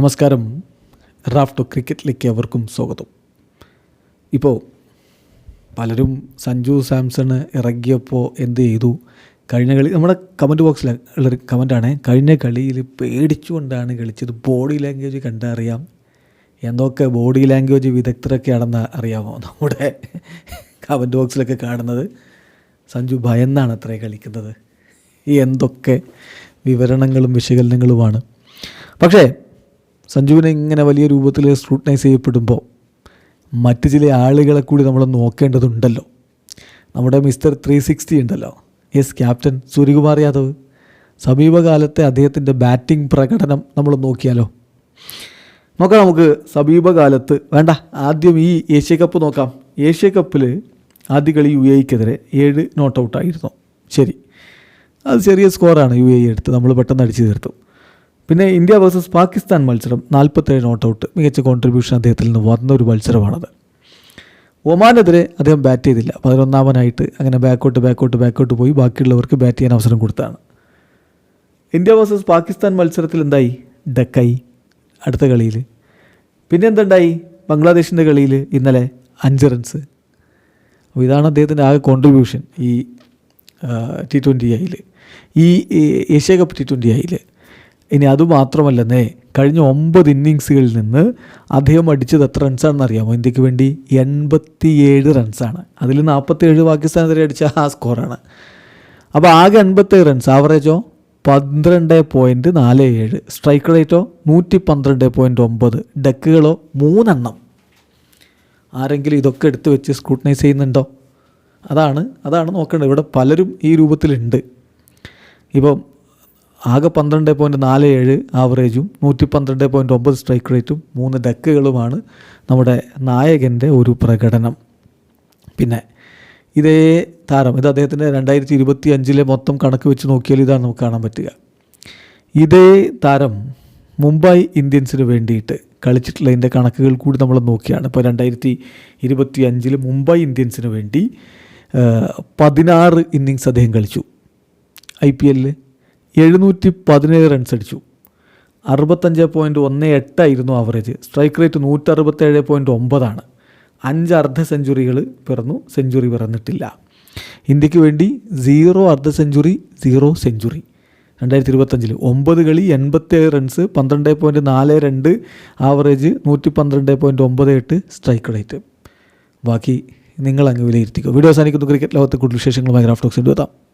നമസ്കാരം. റാഫ്റ്റോ ക്രിക്കറ്റിലേക്ക് അവർക്കും സ്വാഗതം. ഇപ്പോൾ പലരും സഞ്ജു സാംസണ് ഇറങ്ങിയപ്പോൾ എന്ത് ചെയ്തു? കഴിഞ്ഞ കളി നമ്മുടെ കമന്റ് ബോക്സിൽ ഉള്ളൊരു കമന്റാണ് കഴിഞ്ഞ കളിയിൽ പേടിച്ചുകൊണ്ടാണ് കളിച്ചത്. ബോഡി ലാംഗ്വേജ് കണ്ടറിയാം എന്തൊക്കെ ബോഡി ലാംഗ്വേജ് വിദഗ്ധരൊക്കെ ആണെന്ന് അറിയാമോ? നമ്മുടെ കമന്റ് ബോക്സിലൊക്കെ കാണുന്നത്. സഞ്ജു ഭയന്നാണ് അത്രേ കളിക്കുന്നത്. ഈ എന്തൊക്കെ വിവരണങ്ങളും വിശകലനങ്ങളുമാണ്. പക്ഷേ സഞ്ജുവിനെ ഇങ്ങനെ വലിയ രൂപത്തിൽ സ്ക്രൂട്ടനൈസ് ചെയ്യപ്പെടുമ്പോൾ മറ്റ് ചില ആളുകളെ കൂടി നമ്മൾ നോക്കേണ്ടതുണ്ടല്ലോ. നമ്മുടെ മിസ്റ്റർ ത്രീ സിക്സ്റ്റി ഉണ്ടല്ലോ. Yes captain Suryakumar Yadav. സമീപകാലത്തെ അദ്ദേഹത്തിന്റെ ബാറ്റിംഗ് പ്രകടനം നമ്മൾ നോക്കിയാലോ? നോക്കാം നമുക്ക് സമീപകാലത്ത് വേണ്ട ആദ്യം ഈ ഏഷ്യ കപ്പ് നോക്കാം. ഏഷ്യ കപ്പിൽ ആദ്യ കളി യു എക്കെതിരെ ഏഴ് നോട്ട് ഔട്ടായിരുന്നു ശരി. അത് ചെറിയ സ്കോറാണ് യു എ എടുത്ത് നമ്മൾ പെട്ടെന്ന് അടിച്ചു തീർത്തു. പിന്നെ ഇന്ത്യ വേഴ്സസ് പാകിസ്ഥാൻ മത്സരം നാൽപ്പത്തേഴ് നോട്ട് ഔട്ട്. മികച്ച കോൺട്രിബ്യൂഷൻ അദ്ദേഹത്തിൽ നിന്ന് വന്ന ഒരു മത്സരമാണത്. ഒമാനെതിരെ അദ്ദേഹം ബാറ്റ് ചെയ്തില്ല. പതിനൊന്നാമനായിട്ട് അങ്ങനെ ബാക്കോട്ട് ബാക്കോട്ട് ബാക്കോട്ട് പോയി ബാക്കിയുള്ളവർക്ക് ബാറ്റ് ചെയ്യാൻ അവസരം കൊടുത്താണ്. ഇന്ത്യ വേഴ്സസ് പാകിസ്ഥാൻ മത്സരത്തിൽ എന്തായി? ഡക്കായി. അടുത്ത കളിയിൽ. പിന്നെ എന്തുണ്ടായി? ബംഗ്ലാദേശിന്റെ കളിയിൽ ഇന്നലെ അഞ്ച് റൺസ് അപ്പോൾ ഇതാണ് അദ്ദേഹത്തിന്റെ ആകെ കോൺട്രിബ്യൂഷൻ ഈ ടി ട്വന്റി ഐയിൽ ഈ ഏഷ്യ കപ്പ് ടി ട്വന്റി ഐയിൽ ഇനി അതുമാത്രമല്ലെന്നേ കഴിഞ്ഞ ഒമ്പത് ഇന്നിങ്സുകളിൽ നിന്ന് അദ്ദേഹം അടിച്ചത് എത്ര റൺസാണെന്ന് അറിയാമോ ഇന്ത്യയ്ക്ക് വേണ്ടി എൺപത്തിയേഴ് റൺസാണ്. അതിൽ നാൽപ്പത്തേഴ് പാകിസ്ഥാനെതിരെ അടിച്ച ആ സ്കോറാണ്. അപ്പോൾ ആകെ എൺപത്തേഴ് റൺസ്. ആവറേജോ? പന്ത്രണ്ട് പോയിന്റ് നാല് ഏഴ്. സ്ട്രൈക്ക് റേറ്റോ? നൂറ്റി പന്ത്രണ്ട് പോയിന്റ് ഒമ്പത്. ഡക്കുകളോ? മൂന്നെണ്ണം. ആരെങ്കിലും ഇതൊക്കെ എടുത്ത് വെച്ച് സ്ക്രൂട്ടനൈസ് ചെയ്യുന്നുണ്ടോ? അതാണ് അതാണ് നോക്കേണ്ടത്. ഇവിടെ പലരും ഈ രൂപത്തിലുണ്ട്. ഇപ്പം ആകെ പന്ത്രണ്ട് പോയിന്റ് നാല് ഏഴ് ആവറേജും നൂറ്റി പന്ത്രണ്ട് പോയിന്റ് ഒമ്പത് സ്ട്രൈക്ക് റേറ്റും മൂന്ന് ഡക്കുകളുമാണ് നമ്മുടെ നായകന്റെ ഒരു പ്രകടനം. പിന്നെ ഇതേ താരം ഇത് അദ്ദേഹത്തിന്റെ രണ്ടായിരത്തി ഇരുപത്തി അഞ്ചിലെ മൊത്തം കണക്ക് വെച്ച് നോക്കിയാൽ ഇതാണ് നമുക്ക് കാണാൻ പറ്റുക. ഇതേ താരം മുംബൈ ഇന്ത്യൻസിന് വേണ്ടിയിട്ട് കളിച്ചിട്ടുള്ളതിന്റെ കണക്കുകൾ കൂടി നമ്മൾ നോക്കിയാണ്. ഇപ്പോൾ രണ്ടായിരത്തി ഇരുപത്തി അഞ്ചിൽ മുംബൈ ഇന്ത്യൻസിന് വേണ്ടി പതിനാറ് ഇന്നിങ്സ് അദ്ദേഹം കളിച്ചു. ഐ പി എല്ലിൽ എഴുന്നൂറ്റി പതിനേഴ് റൺസ് അടിച്ചു. അറുപത്തഞ്ച് പോയിന്റ് ഒന്ന് എട്ടായിരുന്നു ആവറേജ് സ്ട്രൈക്ക് റേറ്റ് നൂറ്ററുപത്തേഴ് പോയിന്റ് ഒമ്പതാണ് അഞ്ച് അർദ്ധ സെഞ്ചുറികൾ പിറന്നു സെഞ്ചുറി പിറന്നിട്ടില്ല. ഇന്ത്യയ്ക്ക് വേണ്ടി സീറോ അർദ്ധ സെഞ്ചുറി സീറോ സെഞ്ചുറി രണ്ടായിരത്തി ഇരുപത്തഞ്ചിൽ ഒമ്പത് കളി എൺപത്തേഴ് റൺസ് പന്ത്രണ്ട് പോയിന്റ് നാല് രണ്ട് ആവറേജ് നൂറ്റി പന്ത്രണ്ട് പോയിന്റ് ഒമ്പത് എട്ട് സ്ട്രൈക്ക് റേറ്റ് ബാക്കി നിങ്ങൾ അങ്ങ് വിലയിരുത്തിക്കോ. വീഡിയോ അവസാനിക്കുന്നു. ക്രിക്കറ്റ് ലോകത്തെ കൂടുതൽ വിശേഷങ്ങളുമായി ഗ്രാഫ്റ്റോക്സ് എത്താം